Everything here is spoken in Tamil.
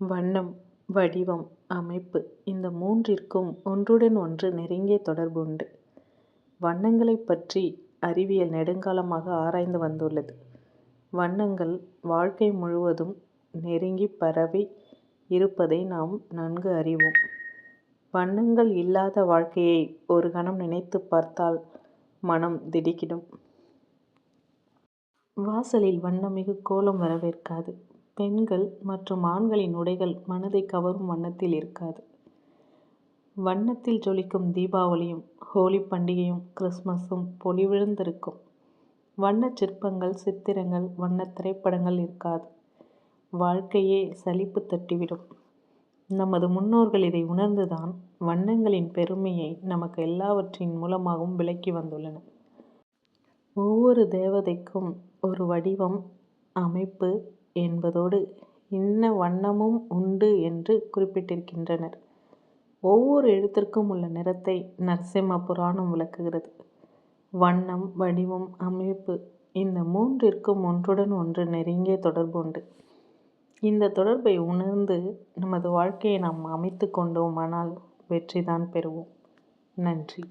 வண்ணம் வடிவம் அமைப்பு இந்த மூன்றிற்கும் ஒன்றுடன் ஒன்று நெருங்கிய தொடர்பு உண்டு. வண்ணங்களைப் பற்றி அறிவியல் நெடுங்காலமாக ஆராய்ந்து வந்துள்ளது. வண்ணங்கள் வாழ்க்கை முழுவதும் நெருங்கிப் பரவி இருப்பதை நாம் நன்கு அறிவோம். வண்ணங்கள் இல்லாத வாழ்க்கையை ஒரு கணம் நினைத்துப் பார்த்தால் மனம் திடுக்கிடும். வாசலில் வண்ணமிகு கோலம் வரவேற்காது. பெண்கள் மற்றும் ஆண்களின் உடைகள் மனதை கவரும் வண்ணத்தில் இருக்காது. வண்ணத்தில் ஜொலிக்கும் தீபாவளியும் ஹோலி பண்டிகையும் கிறிஸ்மஸும் பொலிவிழுந்திருக்கும் வண்ணச் சிற்பங்கள் சித்திரங்கள் வண்ண திரைப்படங்கள் இருக்காது. வாழ்க்கையே சலிப்பு தட்டிவிடும். நமது முன்னோர்கள் இதை உணர்ந்துதான் வண்ணங்களின் பெருமையை நமக்கு எல்லாவற்றின் மூலமாகவும் விளக்கி வந்துள்ளனர். ஒவ்வொரு தேவதைக்கும் ஒரு வடிவம் அமைப்பு என்பதோடு இன்ன வண்ணமும் உண்டு என்று குறிப்பிட்டிருக்கின்றனர். ஒவ்வொரு எழுத்திற்கும் உள்ள நிறத்தை நரசிம்ம புராணம் விளக்குகிறது. வண்ணம் வடிவம் அமைப்பு இந்த மூன்றிற்கும் ஒன்றுடன் ஒன்று நெருங்கிய தொடர்பு உண்டு. இந்த தொடர்பை உணர்ந்து நமது வாழ்க்கையை நாம் அமைத்துக் கொண்டோமானால் வெற்றிதான் பெறுவோம். நன்றி.